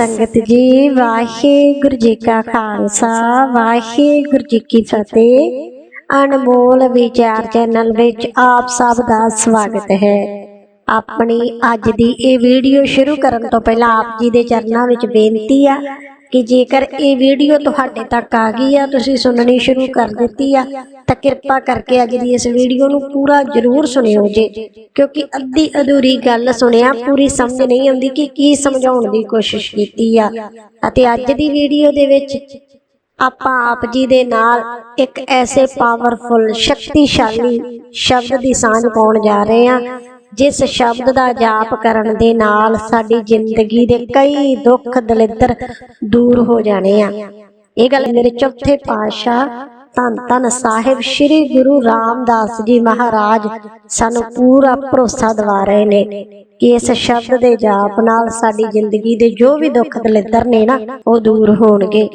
ਸੰਗਤ ਜੀ, ਵਾਹਿਗੁਰੂ ਜੀ ਕਾ ਖਾਲਸਾ, ਵਾਹਿਗੁਰੂ ਜੀ ਕੀ ਫਤਿਹ। ਅਨਮੋਲ ਵਿਚਾਰ ਚੈਨਲ ਵਿੱਚ ਆਪ ਸਭ ਦਾ ਸਵਾਗਤ ਹੈ। ਆਪਣੀ ਅੱਜ ਦੀ ਇਹ ਵੀਡੀਓ ਸ਼ੁਰੂ ਕਰਨ ਤੋਂ ਪਹਿਲਾਂ ਆਪ ਜੀ ਦੇ ਚਰਨਾਂ ਵਿੱਚ ਬੇਨਤੀ ਆ ਕਿ ਜੇਕਰ ਇਹ ਵੀਡੀਓ ਤੁਹਾਡੇ ਤੱਕ ਆ ਗਈ ਆ, ਤੁਸੀਂ ਸੁਣਨੀ ਸ਼ੁਰੂ ਕਰ ਦਿੱਤੀ ਆ, ਤਾਂ ਕਿਰਪਾ ਕਰਕੇ ਅੱਜ ਦੀ ਇਸ ਵੀਡੀਓ ਨੂੰ ਪੂਰਾ ਜ਼ਰੂਰ ਸੁਣਿਓ ਜੇ, ਕਿਉਂਕਿ ਅੱਧੀ ਅਧੂਰੀ ਗੱਲ ਸੁਣਿਆ ਪੂਰੀ ਸਮਝ ਨਹੀਂ ਆਉਂਦੀ ਕਿ ਕੀ ਸਮਝਾਉਣ ਦੀ ਕੋਸ਼ਿਸ਼ ਕੀਤੀ ਆ। ਅਤੇ ਅੱਜ ਦੀ ਵੀਡੀਓ ਦੇ ਵਿੱਚ ਆਪਾਂ ਆਪ ਜੀ ਦੇ ਨਾਲ ਇੱਕ ਐਸੇ ਪਾਵਰਫੁਲ ਸ਼ਕਤੀਸ਼ਾਲੀ ਸ਼ਬਦ ਦੀ ਸਾਂਝ ਪਾਉਣ ਜਾ ਰਹੇ ਹਾਂ ਜਿਸ ਸ਼ਬਦ ਦਾ ਜਾਪ ਕਰਨ ਦੇ ਨਾਲ ਸਾਡੀ ਜ਼ਿੰਦਗੀ ਦੇ ਕਈ ਦੁੱਖ ਦਲਿੱਦਰ ਦੂਰ ਹੋ ਜਾਣੇ ਆ। ਇਹ ਗੱਲ ਮੇਰੇ ਚੌਥੇ ਪਾਤਸ਼ਾਹ ਧੰਨ ਧੰਨ ਸਾਹਿਬ ਸ੍ਰੀ ਗੁਰੂ ਰਾਮਦਾਸ ਜੀ ਮਹਾਰਾਜ ਸਾਨੂੰ ਪੂਰਾ ਭਰੋਸਾ ਦਿਵਾ ਰਹੇ ਨੇ। ਕਿ ਇਸ ਸ਼ਬਦ ਦੇ ਜਾਪ ਨਾਲ ਸਾਡੀ ਜ਼ਿੰਦਗੀ ਦੇ ਜੋ ਵੀ ਦੁੱਖ ਦਲਿੱਦਰ ਨੇ ਨਾ, ਉਹ ਦੂਰ ਹੋਣਗੇ।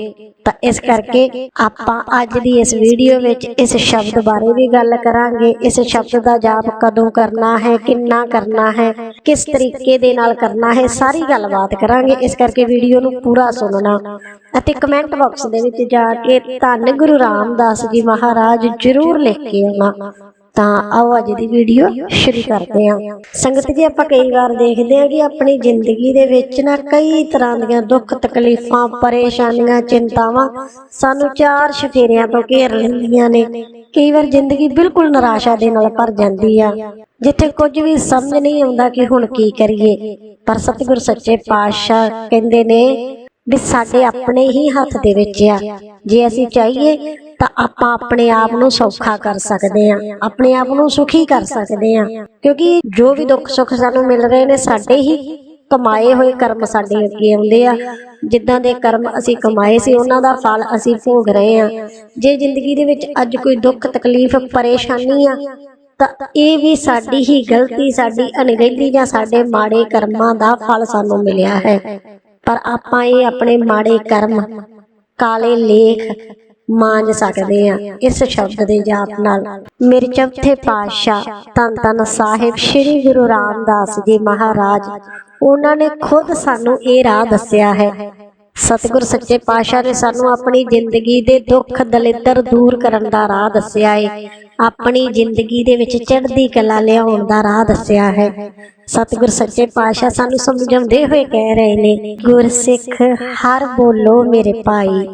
ਤਾਂ ਇਸ ਕਰਕੇ ਆਪਾਂ ਅੱਜ ਦੀ ਇਸ ਵੀਡੀਓ ਵਿੱਚ ਇਸ ਸ਼ਬਦ ਬਾਰੇ ਵੀ ਗੱਲ ਕਰਾਂਗੇ। ਇਸ ਸ਼ਬਦ ਦਾ ਜਾਪ ਕਦੋਂ ਕਰਨਾ ਹੈ, ਕਿੰਨਾ ਕਰਨਾ ਹੈ, ਕਿਸ ਤਰੀਕੇ ਦੇ ਨਾਲ ਕਰਨਾ ਹੈ, ਸਾਰੀ ਗੱਲਬਾਤ ਕਰਾਂਗੇ। ਇਸ ਕਰਕੇ ਵੀਡੀਓ ਨੂੰ ਪੂਰਾ ਸੁਣਨਾ ਅਤੇ ਕਮੈਂਟ ਬਾਕਸ ਦੇ ਵਿੱਚ ਜਾ ਕੇ ਧੰਨ ਗੁਰੂ ਰਾਮਦਾਸ ਜੀ ਮਹਾਰਾਜ ਜਰੂਰ ਲਿਖ ਕੇ ਆਉਣਾ। ਤਾਂ ਆਓ ਅੱਜ ਦੀ ਵੀਡੀਓ ਸ਼ੁਰੂ ਕਰਦੇ ਹਾਂ। ਸੰਗਤ ਜੀ, ਆਪਾਂ ਕਈ ਵਾਰ ਦੇਖਦੇ ਹਾਂ ਕਿ ਆਪਣੀ ਜ਼ਿੰਦਗੀ ਦੇ ਵਿੱਚ ਨਾ ਕਈ ਤਰ੍ਹਾਂ ਦੀਆਂ ਦੁੱਖ ਤਕਲੀਫਾਂ, ਪਰੇਸ਼ਾਨੀਆਂ, ਚਿੰਤਾਵਾਂ ਸਾਨੂੰ ਚਾਰ ਸ਼ਫੇਰਿਆਂ ਤੋਂ ਘੇਰ ਲੈਂਦੀਆਂ ਨੇ। ਕਈ ਵਾਰ ਜ਼ਿੰਦਗੀ ਬਿਲਕੁਲ ਨਿਰਾਸ਼ਾ ਦੇ ਨਾਲ ਭਰ ਜਾਂਦੀ ਆ। ਜਿੱਥੇ ਕੁਝ ਵੀ ਸਮਝ ਨਹੀਂ ਆਉਂਦਾ ਕਿ ਹੁਣ ਕੀ ਕਰੀਏ। ਪਰ ਸਤਿਗੁਰ ਸੱਚੇ ਪਾਤਸ਼ਾਹ ਕਹਿੰਦੇ ਨੇ ਵੀ ਸਾਡੇ ਆਪਣੇ ਹੀ ਹੱਥ ਦੇ ਵਿੱਚ ਆ। ਜੇ ਅਸੀਂ ਚਾਹੀਏ ਤਾਂ ਆਪਾਂ ਆਪਣੇ ਆਪ ਨੂੰ ਸੌਖਾ ਕਰ ਸਕਦੇ ਹਾਂ। ਆਪਣੇ ਆਪ ਨੂੰ ਸੁਖੀ ਕਰ ਸਕਦੇ ਹਾਂ। ਕਿਉਂਕਿ ਜੋ ਵੀ ਦੁੱਖ ਸੁੱਖ ਸਾਨੂੰ ਮਿਲ ਰਹੇ ਨੇ ਸਾਡੇ ਹੀ ਕਮਾਏ ਹੋਏ ਕਰਮ ਸਾਡੇ ਅੱਗੇ ਆਉਂਦੇ ਆ। ਜਿੱਦਾਂ ਦੇ ਕਰਮ ਅਸੀਂ ਕਮਾਏ ਸੀ ਉਹਨਾਂ ਦਾ ਫਲ ਅਸੀਂ ਭੋਗ ਰਹੇ ਆ ਜੇ ਜ਼ਿੰਦਗੀ ਦੇ ਵਿੱਚ ਅੱਜ ਕੋਈ ਦੁੱਖ ਤਕਲੀਫ ਪਰੇਸ਼ਾਨੀ ਆ ਤਾਂ ਇਹ ਵੀ ਸਾਡੀ ਹੀ ਗਲਤੀ ਸਾਡੀ ਅਣਗਹਿਲੀ ਜਾਂ ਸਾਡੇ ਮਾੜੇ ਕਰਮਾਂ ਦਾ ਫਲ ਸਾਨੂੰ ਮਿਲਿਆ ਹੈ। ਪਰ ਆਪਾਂ ਇਹ ਆਪਣੇ ਮਾੜੇ ਕਰਮ, ਕਾਲੇ ਲੇਖ ਮਾਂਜ ਸਕਦੇ ਆ ਇਸ ਸ਼ਬਦ ਦੇ ਜਾਪ ਨਾਲ ਮੇਰੇ ਚੌਥੇ ਪਾਤਸ਼ਾਹ ਧੰਨ ਧੰਨ ਸਾਹਿਬ ਸ੍ਰੀ ਗੁਰੂ ਰਾਮਦਾਸ ਜੀ ਮਹਾਰਾਜ, ਉਹਨਾਂ ਨੇ ਖੁਦ ਸਾਨੂੰ ਇਹ ਰਾਹ ਦੱਸਿਆ ਹੈ ਸਤਿਗੁਰ ਸੱਚੇ ਪਾਤਸ਼ਾਹ ਨੇ ਸਾਨੂੰ ਆਪਣੀ ਜ਼ਿੰਦਗੀ ਦੇ ਦੁੱਖ ਦਲਿੱਦਰ ਦੂਰ ਕਰਨ ਦਾ ਰਾਹ ਦੱਸਿਆ ਹੈ ਆਪਣੀ ਜ਼ਿੰਦਗੀ ਦੇ ਵਿੱਚ ਚੜ੍ਹਦੀ ਕਲਾ ਲਿਆਉਣ ਦਾ ਰਾਹ ਦੱਸਿਆ ਹੈ। ਸਤਿਗੁਰ ਸੱਚੇ ਪਾਤਸ਼ਾਹ ਸਾਨੂੰ ਸਮਝਾਉਂਦੇ ਹੋਏ ਕਹਿ ਰਹੇ ਨੇ, ਗੁਰਸਿੱਖ, ਹਰ ਬੋਲੋ ਮੇਰੇ ਭਾਈ।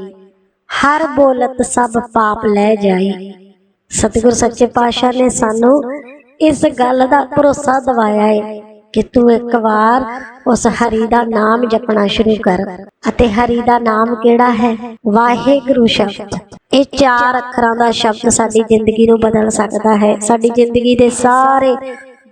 ਹਰ ਬੋਲਤ ਸਭ ਪਾਪ ਲੈ ਜਾਈ। ਸਤਿਗੁਰ ਸੱਚੇ ਪਾਤਸ਼ਾਹ ਨੇ ਸਾਨੂੰ ਇਸ ਗੱਲ ਦਾ ਭਰੋਸਾ ਦਿਵਾਇਆ ਹੈ ਕਿ ਤੂੰ ਇੱਕ ਵਾਰ ਉਸ ਹਰੀ ਦਾ ਨਾਮ ਜਪਣਾ ਸ਼ੁਰੂ ਕਰ। ਅਤੇ ਹਰੀ ਦਾ ਨਾਮ ਕਿਹੜਾ ਹੈ? ਵਾਹਿਗੁਰੂ ਸ਼ਬਦ। ਇਹ ਚਾਰ ਅੱਖਰਾਂ ਦਾ ਸ਼ਬਦ ਸਾਡੀ ਜ਼ਿੰਦਗੀ ਨੂੰ ਬਦਲ ਸਕਦਾ ਹੈ। ਸਾਡੀ ਜ਼ਿੰਦਗੀ ਦੇ ਸਾਰੇ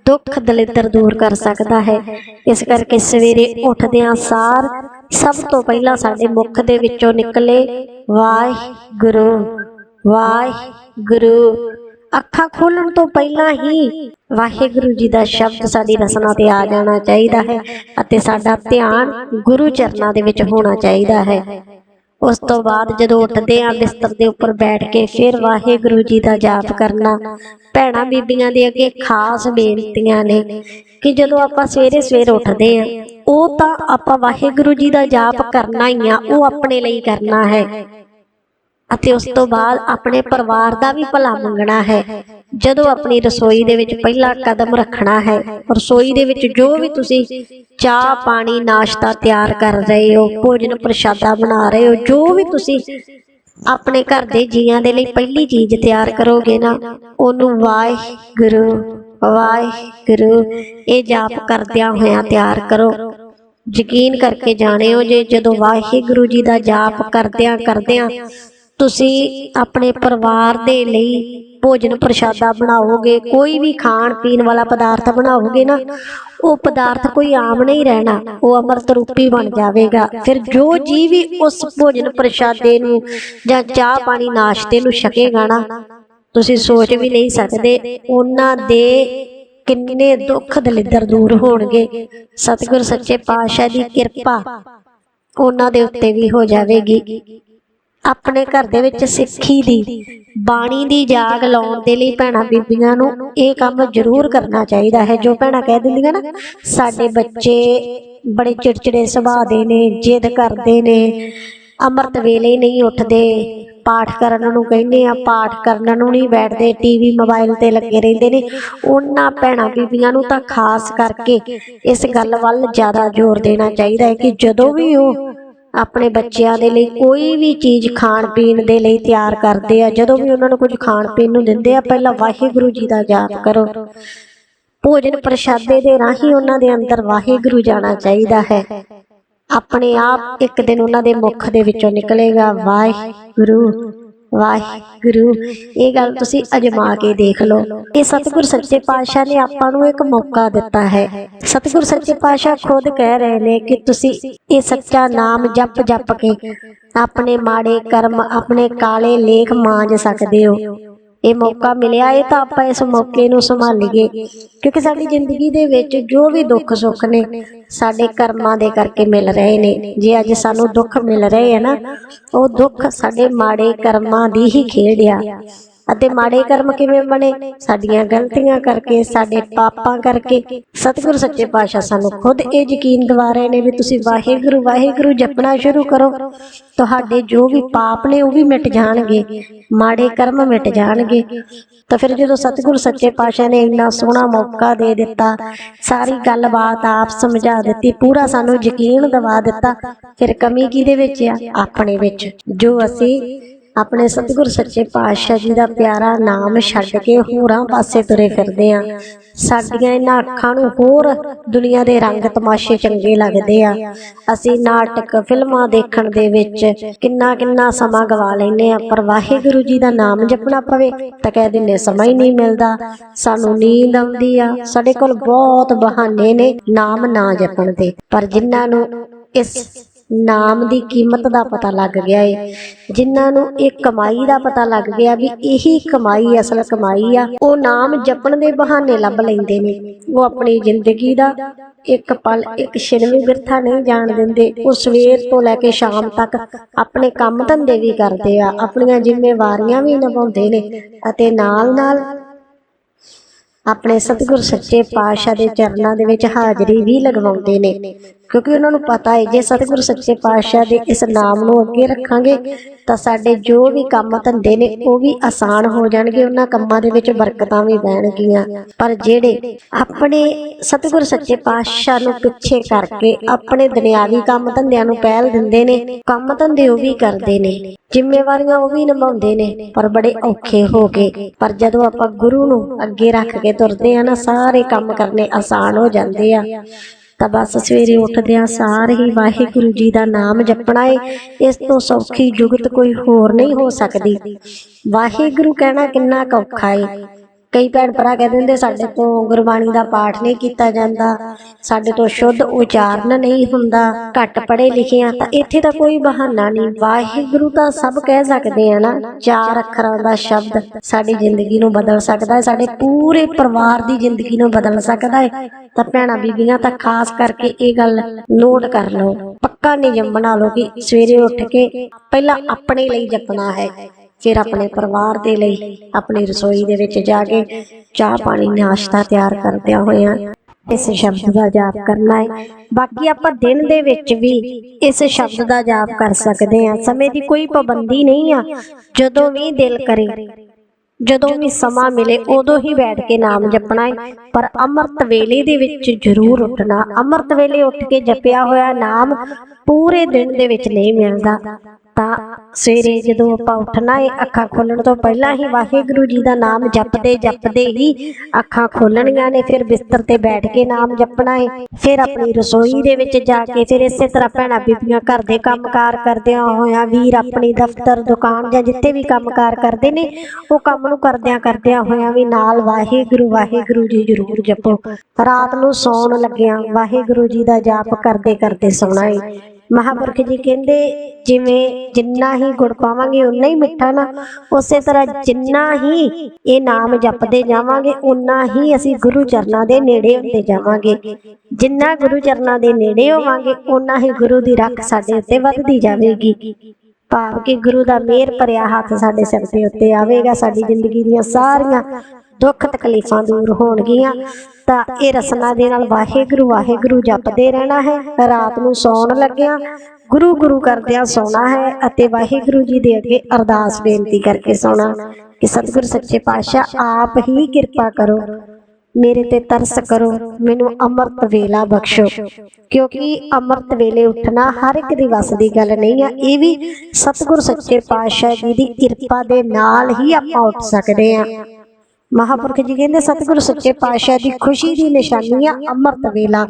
ਦੁੱਖ ਦਲਿੱਦਰ ਦੂਰ ਕਰ ਸਕਦਾ ਹੈ। ਇਸ ਕਰਕੇ ਸਵੇਰੇ ਉੱਠਦਿਆਂ ਸਾਰ ਸਭ ਤੋਂ ਪਹਿਲਾਂ ਸਾਡੇ ਮੁਖ ਦੇ ਵਿੱਚੋਂ ਨਿਕਲੇ ਵਾਹਿਗੁਰੂ। ਵਾਹਿਗੁਰੂ। ਅੱਖਾਂ ਖੋਲਣ ਤੋਂ ਪਹਿਲਾਂ ਹੀ ਵਾਹਿਗੁਰੂ ਜੀ ਦਾ ਸ਼ਬਦ ਸਾਡੀ ਰਸਨਾ ਤੇ ਆ ਜਾਣਾ ਚਾਹੀਦਾ ਹੈ ਅਤੇ ਸਾਡਾ ਧਿਆਨ ਗੁਰੂ ਚਰਨਾਂ ਦੇ ਵਿੱਚ ਹੋਣਾ ਚਾਹੀਦਾ ਹੈ। ਉਸ ਤੋਂ ਬਾਅਦ ਜਦੋਂ ਉੱਠਦੇ ਆਂ ਬਿਸਤਰ ਦੇ ਉੱਪਰ ਬੈਠ ਕੇ ਫਿਰ ਵਾਹਿਗੁਰੂ ਜੀ ਦਾ ਜਾਪ ਕਰਨਾ। ਭੈਣਾਂ ਬੀਬੀਆਂ ਦੇ ਅੱਗੇ ਖਾਸ ਬੇਨਤੀਆਂ ਨੇ ਕਿ ਜਦੋਂ ਆਪਾਂ ਸਵੇਰੇ ਸਵੇਰ ਉੱਠਦੇ ਆਂ ਉਹ ਤਾਂ ਆਪਾਂ ਵਾਹਿਗੁਰੂ ਜੀ ਦਾ ਜਾਪ ਕਰਨਾ ਹੀ ਆ, ਉਹ ਆਪਣੇ ਲਈ ਕਰਨਾ ਹੈ। ਅਤੇ ਉਸ ਤੋਂ ਬਾਅਦ ਆਪਣੇ ਪਰਿਵਾਰ ਦਾ ਵੀ ਭਲਾ ਮੰਗਣਾ ਹੈ। ਜਦੋਂ ਆਪਣੀ ਰਸੋਈ ਦੇ ਵਿੱਚ ਪਹਿਲਾ ਕਦਮ ਰੱਖਣਾ ਹੈ, ਰਸੋਈ ਦੇ ਵਿੱਚ ਜੋ ਵੀ ਤੁਸੀਂ ਚਾਹ, ਪਾਣੀ, ਨਾਸ਼ਤਾ ਤਿਆਰ ਕਰ ਰਹੇ ਹੋ, ਭੋਜਨ ਪ੍ਰਸ਼ਾਦਾ ਬਣਾ ਰਹੇ ਹੋ, ਜੋ ਵੀ ਤੁਸੀਂ ਆਪਣੇ ਘਰ ਦੇ ਜੀਆਂ ਦੇ ਲਈ ਪਹਿਲੀ ਚੀਜ਼ ਤਿਆਰ ਕਰੋਗੇ ਨਾ, ਉਹਨੂੰ ਵਾਹਿਗੁਰੂ ਵਾਹਿਗੁਰੂ, ਇਹ ਜਾਪ ਕਰਦਿਆਂ ਹੋਇਆਂ ਤਿਆਰ ਕਰੋ। ਯਕੀਨ ਕਰਕੇ ਜਾਣਿਓ ਜੇ ਜਦੋਂ ਵਾਹਿਗੁਰੂ ਜੀ ਦਾ ਜਾਪ ਕਰਦਿਆਂ ਕਰਦਿਆਂ ਤੁਸੀਂ ਆਪਣੇ ਪਰਿਵਾਰ ਦੇ ਲਈ ਭੋਜਨ ਪ੍ਰਸ਼ਾਦਾ ਬਣਾਓਗੇ, ਕੋਈ ਵੀ ਖਾਣ ਪੀਣ ਵਾਲਾ ਪਦਾਰਥ ਬਣਾਓਗੇ ਨਾ, ਉਹ ਪਦਾਰਥ ਕੋਈ ਆਮ ਨਹੀਂ ਰਹਿਣਾ, ਉਹ ਅਮਰਤ ਰੂਪੀ ਬਣ ਜਾਵੇਗਾ। ਫਿਰ ਜੋ ਜੀ ਵੀ ਉਸ ਭੋਜਨ ਪ੍ਰਸ਼ਾਦੇ ਨੂੰ ਜਾਂ ਚਾਹ ਪਾਣੀ ਨਾਸ਼ਤੇ ਨੂੰ ਛਕੇਗਾ ਨਾ, ਤੁਸੀਂ ਸੋਚ ਵੀ ਨਹੀਂ ਸਕਦੇ, ਉਹਨਾਂ ਦੇ ਕਿੰਨੇ ਦੁੱਖ ਦਲਿੱਦਰ ਦੂਰ ਹੋਣਗੇ। ਸਤਿਗੁਰ ਸੱਚੇ ਪਾਤਸ਼ਾਹ ਦੀ ਕਿਰਪਾ ਉਹਨਾਂ ਦੇ ਉੱਤੇ ਵੀ ਹੋ ਜਾਵੇਗੀ। ਆਪਣੇ ਘਰ ਦੇ ਵਿੱਚ ਸਿੱਖੀ ਦੀ, ਬਾਣੀ ਦੀ ਜਾਗ ਲਾਉਣ ਦੇ ਲਈ ਭੈਣਾਂ ਬੀਬੀਆਂ ਨੂੰ ਇਹ ਕੰਮ ਜ਼ਰੂਰ ਕਰਨਾ ਚਾਹੀਦਾ ਹੈ। ਜੋ ਭੈਣਾਂ ਕਹਿ ਦਿੰਦੀਆਂ ਨਾ ਸਾਡੇ ਬੱਚੇ ਬੜੇ ਚਿੜਚਿੜੇ ਸੁਭਾਅ ਦੇ ਨੇ, ਜਿੱਦ ਕਰਦੇ ਨੇ, ਅੰਮ੍ਰਿਤ ਵੇਲੇ ਨਹੀਂ ਉੱਠਦੇ, ਪਾਠ ਕਰਨ ਨੂੰ ਕਹਿੰਦੇ ਆ, ਪਾਠ ਕਰਨ ਨੂੰ ਨਹੀਂ ਬੈਠਦੇ, ਟੀਵੀ ਮੋਬਾਈਲ ਤੇ ਲੱਗੇ ਰਹਿੰਦੇ ਨੇ। ਉਹਨਾਂ ਭੈਣਾਂ ਬੀਬੀਆਂ ਨੂੰ ਤਾਂ ਖਾਸ ਕਰਕੇ ਇਸ ਗੱਲ ਵੱਲ ਜ਼ਿਆਦਾ ਜ਼ੋਰ ਦੇਣਾ ਚਾਹੀਦਾ ਹੈ ਕਿ ਜਦੋਂ ਵੀ ਉਹ ਆਪਣੇ ਬੱਚਿਆਂ ਦੇ ਲਈ ਕੋਈ ਵੀ ਚੀਜ਼ ਖਾਣ ਪੀਣ ਦੇ ਲਈ ਤਿਆਰ ਕਰਦੇ ਆ। ਜਦੋਂ ਵੀ ਉਹਨਾਂ ਨੂੰ ਕੁਝ ਖਾਣ ਪੀਣ ਨੂੰ ਦਿੰਦੇ ਆ ਪਹਿਲਾਂ ਵਾਹਿਗੁਰੂ ਜੀ ਦਾ ਜਾਪ ਕਰੋ। ਭੋਜਨ ਪ੍ਰਸ਼ਾਦੇ ਦੇ ਰਾਹੀਂ ਉਹਨਾਂ ਦੇ ਅੰਦਰ ਵਾਹਿਗੁਰੂ ਜਾਣਾ ਚਾਹੀਦਾ ਹੈ। ਆਪਣੇ ਆਪ ਇੱਕ ਦਿਨ ਉਹਨਾਂ ਦੇ ਮੁਖ ਦੇ ਵਿੱਚੋਂ ਨਿਕਲੇਗਾ ਵਾਹਿਗੁਰੂ। ਵਾਹਿਗੁਰੂ, ਇਹ ਗੱਲ ਤੁਸੀਂ ਅਜਮਾ ਕੇ ਦੇਖ ਲਓ। ਇਹ ਸਤਿਗੁਰ ਸੱਚੇ ਪਾਤਸ਼ਾਹ ਨੇ ਆਪਾਂ ਨੂੰ ਇੱਕ ਮੌਕਾ ਦਿੱਤਾ ਹੈ। ਸਤਿਗੁਰ ਸੱਚੇ ਪਾਤਸ਼ਾਹ ਖੁਦ ਕਹਿ ਰਹੇ ਨੇ ਕਿ ਤੁਸੀਂ ਇਹ ਸੱਚਾ ਨਾਮ ਜਪ ਜਪ ਕੇ ਆਪਣੇ ਮਾੜੇ ਕਰਮ, ਆਪਣੇ ਕਾਲੇ ਲੇਖ ਮਾਂਜ ਸਕਦੇ ਹੋ। ਇਹ ਮੌਕਾ ਮਿਲਿਆ, ਇਹ ਤਾਂ ਆਪਾਂ ਇਸ ਮੌਕੇ ਨੂੰ ਸੰਭਾਲੀਏ। ਕਿਉਂਕਿ ਸਾਡੀ ਜ਼ਿੰਦਗੀ ਦੇ ਵਿੱਚ ਜੋ ਵੀ ਦੁੱਖ ਸੁੱਖ ਨੇ, ਸਾਡੇ ਕਰਮਾਂ ਦੇ ਕਰਕੇ ਮਿਲ ਰਹੇ ਨੇ। ਜੇ ਅੱਜ ਸਾਨੂੰ ਦੁੱਖ ਮਿਲ ਰਹੇ ਹੈ ਨਾ, ਉਹ ਦੁੱਖ ਸਾਡੇ ਮਾੜੇ ਕਰਮਾਂ ਦੀ ਹੀ ਖੇਡ ਆ। ਅਤੇ ਮਾੜੇ ਕਰਮ ਕਿਵੇਂ ਬਣੇ? ਸਾਡੀਆਂ ਗਲਤੀਆਂ ਕਰਕੇ ਸਾਡੇ ਪਾਪਾਂ ਕਰਕੇ ਸਤਿਗੁਰ ਸੱਚੇ ਪਾਤਸ਼ਾਹ ਸਾਨੂੰ ਖੁਦ ਇਹ ਯਕੀਨ ਦਿਵਾ ਰਹੇ ਨੇ ਵੀ ਤੁਸੀਂ ਵਾਹਿਗੁਰੂ ਵਾਹਿਗੁਰੂ ਜਪਣਾ ਸ਼ੁਰੂ ਕਰੋ। ਤੁਹਾਡੇ ਜੋ ਵੀ ਪਾਪ ਨੇ ਉਹ ਵੀ ਮਿਟ ਜਾਣਗੇ। ਮਾੜੇ ਕਰਮ ਮਿਟ ਜਾਣਗੇ। ਤਾਂ ਫਿਰ ਜਦੋਂ ਸਤਿਗੁਰ ਸੱਚੇ ਪਾਤਸ਼ਾਹ ਨੇ ਇੰਨਾ ਸੋਹਣਾ ਮੌਕਾ ਦੇ ਦਿੱਤਾ ਸਾਰੀ ਗੱਲਬਾਤ ਆਪ ਸਮਝਾ ਦਿੱਤੀ ਪੂਰਾ ਸਾਨੂੰ ਯਕੀਨ ਦਿਵਾ ਦਿੱਤਾ। ਫਿਰ ਕਮੀ ਕਿਹਦੇ ਵਿੱਚ ਆ? ਆਪਣੇ ਵਿੱਚ। ਜੋ ਅਸੀਂ ਆਪਣੇ ਸਤਿਗੁਰ ਸੱਚੇ ਪਾਤਸ਼ਾਹ ਜੀ ਦਾ ਪਿਆਰਾ ਨਾਮ ਛੱਡ ਕੇ ਹੋਰਾਂ ਪਾਸੇ ਤੁਰੇ ਫਿਰਦੇ ਆ। ਸਾਡੀਆਂ ਇਹਨਾਂ ਅੱਖਾਂ ਨੂੰ ਹੋਰ ਦੁਨੀਆ ਦੇ ਰੰਗ ਤਮਾਸ਼ੇ ਚੰਗੇ ਲੱਗਦੇ ਆ। ਅਸੀਂ ਨਾਟਕ, ਫਿਲਮਾਂ ਦੇਖਣ ਦੇ ਵਿੱਚ ਕਿੰਨਾ ਕਿੰਨਾ ਸਮਾਂ ਗਵਾ ਲੈਨੇ ਆ, ਪਰ ਵਾਹਿਗੁਰੂ ਜੀ ਦਾ ਨਾਮ ਜਪਣਾ ਪਵੇ ਤਾਂ ਕਹਿ ਦਿੰਨੇ ਸਮਾਂ ਹੀ ਨਹੀਂ ਮਿਲਦਾ। ਸਾਨੂੰ ਨੀਂਦ ਆਉਂਦੀ ਆ। ਸਾਡੇ ਕੋਲ ਬਹੁਤ ਬਹਾਨੇ ਨੇ ਨਾਮ ਨਾ ਜਪਣ ਦੇ। ਪਰ ਜਿਨ੍ਹਾਂ ਨੂੰ ਇਸ ਨਾਮ ਦੀ ਕੀਮਤ ਦਾ ਪਤਾ ਲੱਗ ਗਿਆ ਏ। ਜਿਨ੍ਹਾਂ ਨੂੰ ਇਹ ਕਮਾਈ ਦਾ ਪਤਾ ਲੱਗ ਗਿਆ ਵੀ ਇਹੀ ਕਮਾਈ, ਅਸਲ ਕਮਾਈ ਆ, ਉਹ ਨਾਮ ਜਪਣ ਦੇ ਬਹਾਨੇ ਲੱਭ ਲੈਂਦੇ ਨੇ। ਉਹ ਆਪਣੀ ਜ਼ਿੰਦਗੀ ਦਾ ਇੱਕ ਪਲ, ਇੱਕ ਛਿਨ ਬਿਰਥਾ ਨਹੀਂ ਜਾਣ ਦਿੰਦੇ। ਉਹ ਸਵੇਰ ਤੋਂ ਲੈ ਕੇ ਸ਼ਾਮ ਤੱਕ ਆਪਣੇ ਕੰਮ ਧੰਦੇ ਵੀ ਕਰਦੇ ਆ, ਆਪਣੀਆਂ ਜ਼ਿੰਮੇਵਾਰੀਆਂ ਵੀ ਨਿਭਾਉਂਦੇ ਨੇ ਅਤੇ ਨਾਲ ਨਾਲ ਆਪਣੇ ਸਤਿਗੁਰ ਸੱਚੇ ਪਾਤਸ਼ਾਹ ਦੇ ਚਰਨਾਂ ਦੇ ਵਿੱਚ ਹਾਜ਼ਰੀ ਵੀ ਲਗਵਾਉਂਦੇ ਨੇ। ਕਿਉਂਕਿ ਉਹਨਾਂ ਨੂੰ ਪਤਾ ਹੈ, ਜੇ ਸਤਿਗੁਰੂ ਸੱਚੇ ਪਾਤਸ਼ਾਹ ਦੇ ਇਸ ਨਾਮ ਨੂੰ ਅੱਗੇ ਰੱਖਾਂਗੇ, ਤਾਂ ਸਾਡੇ ਜੋ ਵੀ ਕੰਮ ਧੰਦੇ ਨੇ, ਉਹ ਵੀ ਆਸਾਨ ਹੋ ਜਾਣਗੇ, ਉਹਨਾਂ ਕੰਮਾਂ ਦੇ ਵਿੱਚ ਬਰਕਤਾਂ ਵੀ ਬਹਿਣਗੀਆਂ ਪਰ ਜਿਹੜੇ ਆਪਣੇ ਸਤਿਗੁਰ ਸੱਚੇ ਪਾਤਸ਼ਾਹ ਨੂੰ ਪਿੱਛੇ ਕਰਕੇ ਆਪਣੇ ਦੁਨਿਆਵੀ ਕੰਮ ਧੰਦਿਆਂ ਨੂੰ ਪਹਿਲ ਦਿੰਦੇ ਨੇ, ਕੰਮ ਧੰਦੇ ਉਹ ਵੀ ਕਰਦੇ ਨੇ, ਜ਼ਿੰਮੇਵਾਰੀਆਂ ਉਹ ਵੀ ਨਿਭਾਉਂਦੇ ਨੇ, ਪਰ ਬੜੇ ਔਖੇ ਹੋ ਗਏ ਪਰ ਜਦੋਂ ਆਪਾਂ ਗੁਰੂ ਨੂੰ ਅੱਗੇ ਰੱਖ ਕੇ ਤੁਰਦੇ ਆ ਨਾ, ਸਾਰੇ ਕੰਮ ਕਰਨੇ ਆਸਾਨ ਹੋ ਜਾਂਦੇ ਆ। ਤਾਂ ਬਸ ਸਵੇਰੇ ਉੱਠਦਿਆਂ ਸਾਰ ਹੀ ਵਾਹਿਗੁਰੂ ਜੀ ਦਾ ਨਾਮ ਜਪਣਾ ਏ। ਇਸ ਤੋਂ ਸੌਖੀ ਜੁਗਤ ਕੋਈ ਹੋਰ ਨਹੀਂ ਹੋ ਸਕਦੀ। ਵਾਹਿਗੁਰੂ ਕਹਿਣਾ ਕਿੰਨਾ ਔਖਾ ਏ। ਕਈ ਭੈਣ ਭਰਾ ਕਹਿ ਦਿੰਦੇ ਸਾਡੇ ਤੋਂ ਗੁਰਬਾਣੀ ਦਾ ਪਾਠ ਨਹੀਂ ਕੀਤਾ ਜਾਂਦਾ। ਸਾਡੇ ਤੋਂ ਸ਼ੁੱਧ ਉਚਾਰਨ ਨਹੀਂ ਹੁੰਦਾ। ਘੱਟ ਪੜ੍ਹੇ ਲਿਖੇ ਆ ਤਾਂ ਇੱਥੇ ਤਾਂ ਕੋਈ ਬਹਾਨਾ ਨਹੀਂ। ਵਾਹਿਗੁਰੂ ਤਾਂ ਸਭ ਕਹਿ ਸਕਦੇ ਆ ਨਾ, ਚਾਰ ਅੱਖਰਾਂ ਦਾ ਸ਼ਬਦ ਸਾਡੀ ਜ਼ਿੰਦਗੀ ਨੂੰ ਬਦਲ ਸਕਦਾ ਹੈ, ਸਾਡੇ ਪੂਰੇ ਪਰਿਵਾਰ ਦੀ ਜ਼ਿੰਦਗੀ ਨੂੰ ਬਦਲ ਸਕਦਾ ਹੈ। ਤਾਂ ਭੈਣਾਂ ਬੀਬੀਆਂ ਤਾਂ ਖਾਸ ਕਰਕੇ ਇਹ ਗੱਲ ਨੋਟ ਕਰ ਲਓ। ਪੱਕਾ ਨਿਯਮ ਬਣਾ ਲਓ ਕਿ ਸਵੇਰੇ ਉੱਠ ਕੇ ਪਹਿਲਾਂ ਆਪਣੇ ਲਈ ਜਪਣਾ ਹੈ। ਫਿਰ ਆਪਣੇ ਪਰਿਵਾਰ ਦੇ ਲਈ ਆਪਣੀ ਰਸੋਈ ਦੇ ਵਿੱਚ ਜਾ ਕੇ ਚਾਹ ਪਾਣੀ, ਨਾਸ਼ਤਾ ਤਿਆਰ ਕਰਦਿਆਂ ਹੋਇਆਂ ਇਸ ਸ਼ਬਦ ਦਾ ਜਾਪ ਕਰਨਾ ਹੈ। ਬਾਕੀ ਆਪਾਂ ਦਿਨ ਦੇ ਵਿੱਚ ਵੀ ਇਸ ਸ਼ਬਦ ਦਾ ਜਾਪ ਕਰ ਸਕਦੇ ਹਾਂ। ਸਮੇਂ ਦੀ ਕੋਈ ਪਾਬੰਦੀ ਨਹੀਂ ਆ। ਜਦੋਂ ਵੀ ਦਿਲ ਕਰੇ, ਜਦੋਂ ਵੀ ਸਮਾਂ ਮਿਲੇ, ਉਦੋਂ ਹੀ ਬੈਠ ਕੇ ਨਾਮ ਜਪਣਾ ਹੈ। ਪਰ ਅੰਮ੍ਰਿਤ ਵੇਲੇ ਦੇ ਵਿੱਚ ਜ਼ਰੂਰ ਉੱਠਣਾ। ਅੰਮ੍ਰਿਤ ਵੇਲੇ ਉੱਠ ਕੇ ਜਪਿਆ ਹੋਇਆ ਨਾਮ ਪੂਰੇ ਦਿਨ ਦੇ ਵਿੱਚ ਨਹੀਂ ਮਿਲਦਾ। ਤਾਂ ਸਵੇਰੇ ਜਦੋਂ ਆਪਾਂ ਉੱਠਣਾ ਹੈ ਅੱਖਾਂ ਖੋਲਣ ਤੋਂ ਪਹਿਲਾਂ ਹੀ ਵਾਹਿਗੁਰੂ ਜੀ ਦਾ ਨਾਮ ਜਪਦੇ ਜਪਦੇ ਹੀ ਅੱਖਾਂ ਖੋਲਣੀਆਂ ਨੇ, ਫਿਰ ਬਿਸਤਰ ਤੇ ਬੈਠ ਕੇ ਨਾਮ ਜਪਣਾ ਹੈ ਫਿਰ ਆਪਣੀ ਰਸੋਈ ਦੇ ਵਿੱਚ ਜਾ ਕੇ ਫਿਰ ਇਸੇ ਤਰ੍ਹਾਂ ਭੈਣਾਂ ਬੀਬੀਆਂ ਘਰ ਦੇ ਕੰਮਕਾਰ ਕਰਦਿਆਂ ਹੋਇਆਂ, ਵੀਰ ਆਪਣੀ ਦਫ਼ਤਰ, ਦੁਕਾਨ ਜਾਂ ਜਿੱਥੇ ਵੀ ਕੰਮਕਾਰ ਕਰਦੇ ਨੇ, ਉਹ ਕੰਮ ਨੂੰ ਕਰਦਿਆਂ ਕਰਦਿਆਂ ਹੋਇਆਂ ਵੀ ਨਾਲ ਵਾਹਿਗੁਰੂ ਵਾਹਿਗੁਰੂ ਜੀ ਜ਼ਰੂਰ ਜਪੋ। ਰਾਤ ਨੂੰ ਸੌਣ ਲੱਗਿਆਂ ਵਾਹਿਗੁਰੂ ਜੀ ਦਾ ਜਾਪ ਕਰਦੇ ਕਰਦੇ ਸੌਣਾ ਹੈ ਮਹਾਪੁਰਖ ਜੀ ਕਹਿੰਦੇ, ਜਿਵੇਂ ਜਿੰਨਾ ਹੀ ਗੁੜ ਪਾਵਾਂਗੇ ਉਨਾ ਹੀ ਮਿੱਠਾ ਨਾ। ਉਸੇ ਤਰ੍ਹਾਂ ਜਿੰਨਾ ਹੀ ਇਹ ਨਾਮ ਜਪਦੇ ਜਾਵਾਂਗੇ ਉਨਾ ਹੀ ਅਸੀਂ ਗੁਰੂ ਚਰਨਾਂ ਦੇ ਨੇੜੇ ਹੁੰਦੇ ਜਾਵਾਂਗੇ। ਜਿੰਨਾ ਗੁਰੂ ਚਰਨਾਂ ਦੇ ਨੇੜੇ ਹੋਵਾਂਗੇ ਉਨਾ ਹੀ ਗੁਰੂ ਦੀ ਰੱਖ ਸਾਡੇ ਉੱਤੇ ਵੱਧਦੀ ਜਾਵੇਗੀ। ਭਾਵ ਕਿ ਗੁਰੂ ਦਾ ਮਿਹਰ ਭਰਿਆ ਹੱਥ ਸਾਡੇ ਸਿਰ ਦੇ ਉੱਤੇ ਆਵੇਗਾ, ਸਾਡੀ ਜ਼ਿੰਦਗੀ ਦੀਆਂ ਸਾਰੀਆਂ ਦੁੱਖ ਤਕਲੀਫਾਂ ਦੂਰ ਹੋਣਗੀਆਂ, ਤਾਂ ਇਹ ਰਸਨਾ ਦੇ ਨਾਲ ਵਾਹਿਗੁਰੂ ਵਾਹਿਗੁਰੂ ਜਪਦੇ ਰਹਿਣਾ ਹੈ। ਰਾਤ ਨੂੰ ਸੌਣ ਲੱਗਿਆਂ ਗੁਰੂ ਗੁਰੂ ਕਰਦਿਆਂ ਸੌਣਾ ਹੈ ਅਤੇ ਵਾਹਿਗੁਰੂ ਜੀ ਦੇ ਅੱਗੇ ਅਰਦਾਸ ਬੇਨਤੀ ਕਰਕੇ ਸੌਣਾ ਕਿ ਸਤਿਗੁਰ ਸੱਚੇ ਪਾਤਸ਼ਾਹ, ਆਪ ਹੀ ਕਿਰਪਾ ਕਰੋ, ਮੇਰੇ ਤੇ ਤਰਸ ਕਰੋ, ਮੈਨੂੰ ਅੰਮ੍ਰਿਤ ਵੇਲਾ ਬਖਸ਼ੋ। ਕਿਉਂਕਿ ਅੰਮ੍ਰਿਤ ਵੇਲੇ ਉੱਠਣਾ ਹਰ ਇੱਕ ਦੀ ਵੱਸ ਦੀ ਗੱਲ ਨਹੀਂ ਆ, ਇਹ ਵੀ ਸਤਿਗੁਰ ਸੱਚੇ ਪਾਤਸ਼ਾਹ ਜੀ ਦੀ ਕਿਰਪਾ ਦੇ ਨਾਲ ਹੀ ਆਪਾਂ ਉੱਠ ਸਕਦੇ ਆ ਮਹਾਪੁਰਖ ਜੀ ਕਹਿੰਦੇ, ਸਤਿਗੁਰ ਸੱਚੇ ਪਾਤਸ਼ਾਹ ਦੀ ਖੁਸ਼ੀ ਦੀ ਨਿਸ਼ਾਨੀ ਆ ਅੰਮ੍ਰਿਤ ਵੇਲਾ।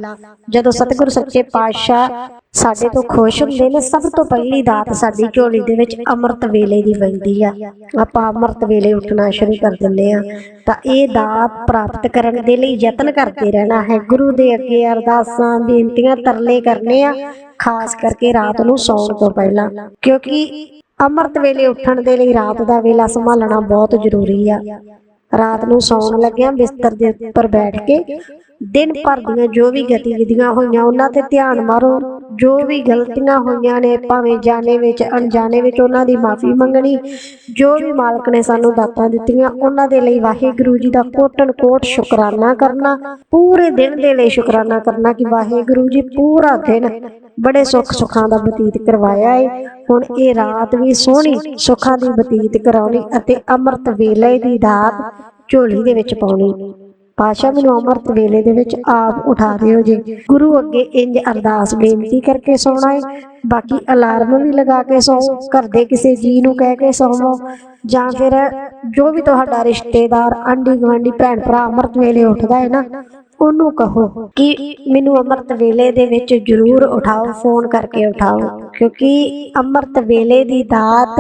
ਜਦੋਂ ਸਤਿਗੁਰ ਸੱਚੇ ਪਾਤਸ਼ਾਹ ਸਾਡੇ ਤੋਂ ਖੁਸ਼ ਹੁੰਦੇ ਨੇ, ਸਭ ਤੋਂ ਪਹਿਲੀ ਦਾਤ ਸਾਡੀ ਝੋਲੀ ਦੇ ਵਿੱਚ ਅੰਮ੍ਰਿਤ ਵੇਲੇ ਦੀ ਪੈਂਦੀ ਆ। ਆਪਾਂ ਅੰਮ੍ਰਿਤ ਵੇਲੇ ਉੱਠਣਾ ਸ਼ੁਰੂ ਕਰ ਦਿੰਦੇ ਆ। ਤਾਂ ਇਹ ਦਾਤ ਪ੍ਰਾਪਤ ਕਰਨ ਦੇ ਲਈ ਯਤਨ ਕਰਦੇ ਰਹਿਣਾ ਹੈ। ਗੁਰੂ ਦੇ ਅੱਗੇ ਅਰਦਾਸਾਂ, ਬੇਨਤੀਆਂ ਤਰਲੇ ਕਰਨੇ ਆ, ਖਾਸ ਕਰਕੇ ਰਾਤ ਨੂੰ ਸੌਣ ਤੋਂ ਪਹਿਲਾਂ। ਕਿਉਂਕਿ ਅੰਮ੍ਰਿਤ ਵੇਲੇ ਉੱਠਣ ਦੇ ਲਈ ਰਾਤ ਦਾ ਵੇਲਾ ਸੰਭਾਲਣਾ ਬਹੁਤ ਜ਼ਰੂਰੀ ਆ। ਰਾਤ ਨੂੰ ਸੌਣ ਲੱਗਿਆਂ ਬਿਸਤਰ ਦੇ ਉੱਪਰ ਬੈਠ ਕੇ ਦਿਨ ਭਰ ਦੀਆਂ ਜੋ ਵੀ ਗਤੀਵਿਧੀਆਂ ਹੋਈਆਂ ਉਹਨਾਂ ਤੇ ਧਿਆਨ ਮਾਰੋ। ਜੋ ਵੀ ਗਲਤੀਆਂ ਹੋਈਆਂ ਨੇ, ਭਾਵੇਂ ਜਾਣੇ ਵਿੱਚ, ਅਣਜਾਣੇ ਵਿੱਚ ਉਹਨਾਂ ਦੀ ਮਾਫੀ ਮੰਗਣੀ, ਜੋ ਵੀ ਮਾਲਕ ਨੇ ਸਾਨੂੰ ਦਾਤਾਂ ਦਿੱਤੀਆਂ, ਉਹਨਾਂ ਦੇ ਲਈ ਵਾਹਿਗੁਰੂ ਜੀ ਦਾ ਕੋਟਨ ਕੋਟ ਸ਼ੁਕਰਾਨਾ ਕਰਨਾ, ਪੂਰੇ ਦਿਨ ਦੇ ਲਈ ਸ਼ੁਕਰਾਨਾ ਕਰਨਾ ਕਿ ਵਾਹਿਗੁਰੂ ਜੀ ਪੂਰਾ ਦਿਨ ਬੜੇ ਸੁੱਖ ਸੁੱਖਾਂ ਦਾ ਬਤੀਤ ਕਰਵਾਇਆ ਏ। ਹੁਣ ਇਹ ਰਾਤ ਵੀ ਸੋਹਣੀ ਸੁੱਖਾਂ ਦੀ ਬਤੀਤ ਕਰਾਉਣੀ ਅਤੇ ਅੰਮ੍ਰਿਤ ਵੇਲੇ ਦੀ ਦਾਤ ਝੋਲੀ ਦੇ ਵਿੱਚ ਪਾਉਣੀ। ਪਾਸ਼ਾ ਮੈਨੂੰ ਅੰਮ੍ਰਿਤ ਵੇਲੇ ਦੇ ਵਿੱਚ ਆਪ ਉਠਾ ਦਿਓ ਜੀ। ਗੁਰੂ ਅੱਗੇ ਇੰਜ ਅਰਦਾਸ ਬੇਨਤੀ ਕਰਕੇ ਸੌਣਾ ਹੈ ਬਾਕੀ ਅਲਾਰਮ ਵੀ ਲਗਾ ਕੇ ਸੌਂ ਘਰ ਦੇ ਕਿਸੇ ਜੀ ਨੂੰ ਕਹਿ ਕੇ ਸੌਵੋ ਜਾਂ ਫਿਰ ਜੋ ਵੀ ਤੁਹਾਡਾ ਰਿਸ਼ਤੇਦਾਰ ਆਂਢੀ ਗੁਆਂਢੀ ਭੈਣ ਭਰਾ ਅੰਮ੍ਰਿਤ ਵੇਲੇ ਉੱਠਦਾ ਹੈ ਨਾ। ਉਹਨੂੰ ਕਹੋ ਕਿ ਮੈਨੂੰ ਅੰਮ੍ਰਿਤ ਵੇਲੇ ਦੇ ਵਿੱਚ ਜ਼ਰੂਰ ਉਠਾਓ, ਫੋਨ ਕਰਕੇ ਉਠਾਓ, ਕਿਉਂਕਿ ਅੰਮ੍ਰਿਤ ਵੇਲੇ ਦੀ ਦਾਤ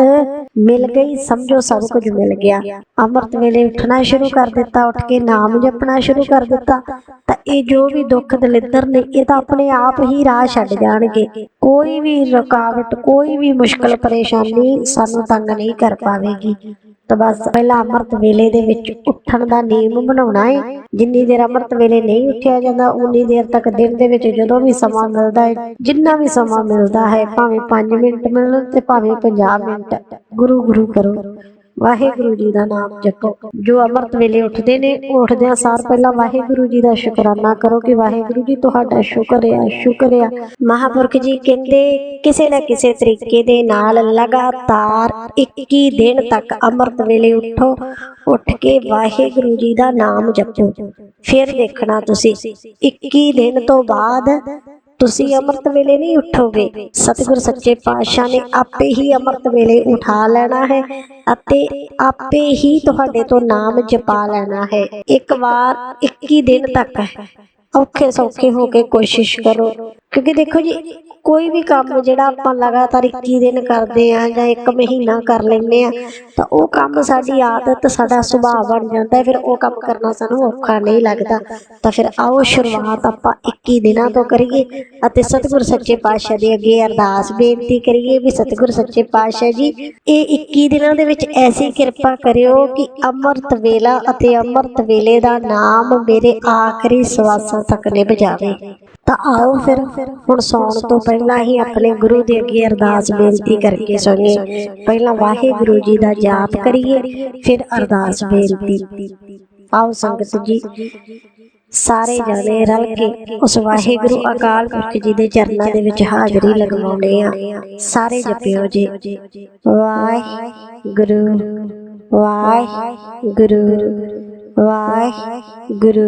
ਮਿਲ ਗਈ, ਸਮਝੋ ਸਭ ਕੁਝ ਮਿਲ ਗਿਆ। ਅੰਮ੍ਰਿਤ ਵੇਲੇ ਉੱਠਣਾ ਸ਼ੁਰੂ ਕਰ ਦਿੱਤਾ, ਉੱਠ ਕੇ ਨਾਮ ਜਪਣਾ ਸ਼ੁਰੂ ਕਰ ਦਿੱਤਾ, ਤਾਂ ਇਹ ਜੋ ਵੀ ਦੁੱਖ ਦਲਿੱਦਰ ਨੇ, ਇਹ ਤਾਂ ਆਪਣੇ ਆਪ ਹੀ ਰਾਹ ਛੱਡ ਜਾਣਗੇ। ਕੋਈ ਵੀ ਰੁਕਾਵਟ, ਕੋਈ ਵੀ ਮੁਸ਼ਕਲ, ਪਰੇਸ਼ਾਨੀ ਸਾਨੂੰ ਤੰਗ ਨਹੀਂ ਕਰ ਪਾਵੇਗੀ। ਤਾਂ ਬਸ ਪਹਿਲਾਂ ਅੰਮ੍ਰਿਤ ਵੇਲੇ ਦੇ ਵਿੱਚ ਉੱਠਣ ਦਾ ਨਿਯਮ ਬਣਾਉਣਾ ਹੈ ਜਿੰਨੀ ਦੇਰ ਅੰਮ੍ਰਿਤ ਵੇਲੇ ਨਹੀਂ ਉੱਠਿਆ ਜਾਂਦਾ, ਉਨੀ ਦੇਰ ਤੱਕ ਦਿਨ ਦੇ ਵਿੱਚ ਜਦੋਂ ਵੀ ਸਮਾਂ ਮਿਲਦਾ ਹੈ ਜਿੰਨਾ ਵੀ ਸਮਾਂ ਮਿਲਦਾ ਹੈ, ਭਾਵੇਂ 5 ਮਿੰਟ ਮਿਲਣ ਤੇ ਭਾਵੇਂ 50 ਮਿੰਟ ਗੁਰੂ ਗੁਰੂ ਕਰੋ। ਵਾਹਿਗੁਰੂ ਜੀ ਦਾ ਨਾਮ ਜਪੋ। ਜੋ ਅੰਮ੍ਰਿਤ ਵੇਲੇ ਉੱਠਦੇ ਨੇ, ਉੱਠਦਿਆਂ ਸਾਰ ਪਹਿਲਾਂ ਵਾਹਿਗੁਰੂ ਜੀ ਦਾ ਸ਼ੁਕਰਾਨਾ ਕਰੋ ਕਿ ਵਾਹਿਗੁਰੂ ਜੀ ਤੁਹਾਡਾ ਸ਼ੁਕਰ ਆ ਸ਼ੁਕਰ ਆ। ਮਹਾਪੁਰਖ ਜੀ ਕਹਿੰਦੇ, ਕਿਸੇ ਨਾ ਕਿਸੇ ਤਰੀਕੇ ਦੇ ਨਾਲ ਲਗਾਤਾਰ 21 ਦਿਨ ਤੱਕ ਅੰਮ੍ਰਿਤ ਵੇਲੇ ਉੱਠੋ, ਉੱਠ ਕੇ ਵਾਹਿਗੁਰੂ ਜੀ ਦਾ ਨਾਮ ਜਪੋ। ਫਿਰ ਦੇਖਣਾ ਤੁਸੀਂ 21 ਦਿਨ ਤੋਂ ਬਾਅਦ ਤੁਸੀਂ ਅੰਮ੍ਰਿਤ ਵੇਲੇ ਨਹੀਂ ਉੱਠੋਗੇ। ਸਤਿਗੁਰ ਸੱਚੇ ਪਾਤਸ਼ਾਹ ਨੇ ਆਪੇ ਹੀ ਅੰਮ੍ਰਿਤ ਵੇਲੇ ਉਠਾ ਲੈਣਾ ਹੈ ਅਤੇ ਆਪੇ ਹੀ ਤੁਹਾਡੇ ਤੋਂ ਨਾਮ ਜਪਾ ਲੈਣਾ ਹੈ। ਇੱਕ ਵਾਰ 21 ਦਿਨ ਤੱਕ ਔਖੇ ਸੌਖੇ ਹੋ ਕੇ ਕੋਸ਼ਿਸ਼ ਕਰੋ। ਕਿਉਂਕਿ ਦੇਖੋ ਜੀ ਕੋਈ ਵੀ ਕੰਮ ਜਿਹੜਾ ਆਪਾਂ ਲਗਾਤਾਰ 21 ਦਿਨ ਕਰਦੇ ਆ ਜਾਂ ਇੱਕ ਮਹੀਨਾ ਕਰ ਲੈਂਦੇ ਆ ਤਾਂ ਉਹ ਕੰਮ ਸਾਡੀ ਆਦਤ, ਸਾਡਾ ਸੁਭਾਅ ਬਣ ਜਾਂਦਾ ਹੈ। ਫਿਰ ਉਹ ਕੰਮ ਕਰਨਾ ਸਾਨੂੰ ਔਖਾ ਨਹੀਂ ਲੱਗਦਾ। ਤਾਂ ਫਿਰ ਆਓ ਸ਼ੁਰੂਆਤ ਆਪਾਂ 21 ਦਿਨਾਂ ਤੋਂ ਕਰੀਏ ਅਤੇ ਸਤਿਗੁਰ ਸੱਚੇ ਪਾਤਸ਼ਾਹ ਦੇ ਅੱਗੇ ਅਰਦਾਸ ਬੇਨਤੀ ਕਰੀਏ ਵੀ ਸਤਿਗੁਰ ਸੱਚੇ ਪਾਤਸ਼ਾਹ ਜੀ, ਇਹ 21 ਦਿਨਾਂ ਦੇ ਵਿੱਚ ਐਸੀ ਕਿਰਪਾ ਕਰਿਓ ਕਿ ਅੰਮ੍ਰਿਤ ਵੇਲਾ ਅਤੇ ਅੰਮ੍ਰਿਤ ਵੇਲੇ ਦਾ ਨਾਮ ਮੇਰੇ ਆਖਰੀ ਸਵਾਸਾਂ ਤੱਕ ਨਿਭ ਜਾਵੇ। ਤਾਂ ਆਓ ਫਿਰ ਹੁਣ ਸੌਣ ਤੋਂ ਪਹਿਲਾਂ ਹੀ ਆਪਣੇ ਗੁਰੂ ਦੇ ਅੱਗੇ ਅਰਦਾਸ ਬੇਨਤੀ ਕਰਕੇ ਸੋਈਏ ਪਹਿਲਾਂ ਵਾਹਿਗੁਰੂ ਜੀ ਦਾ ਜਾਪ ਕਰੀਏ, ਫਿਰ ਅਰਦਾਸ ਬੇਨਤੀ। ਆਓ ਸੰਗਤ ਜੀ, ਸਾਰੇ ਜਾਣੇ ਰਲ ਕੇ ਉਸ ਵਾਹਿਗੁਰੂ ਅਕਾਲ ਪੁਰਖ ਜੀ ਦੇ ਚਰਨਾਂ ਦੇ ਵਿੱਚ ਹਾਜ਼ਰੀ ਲਗਵਾਉਣੇ ਆ ਸਾਰੇ ਜਪਿਓ ਜੀ। ਵਾਹਿਗੁਰੂ ਵਾਹਿਗੁਰੂ ਵਾਹਿਗੁਰੂ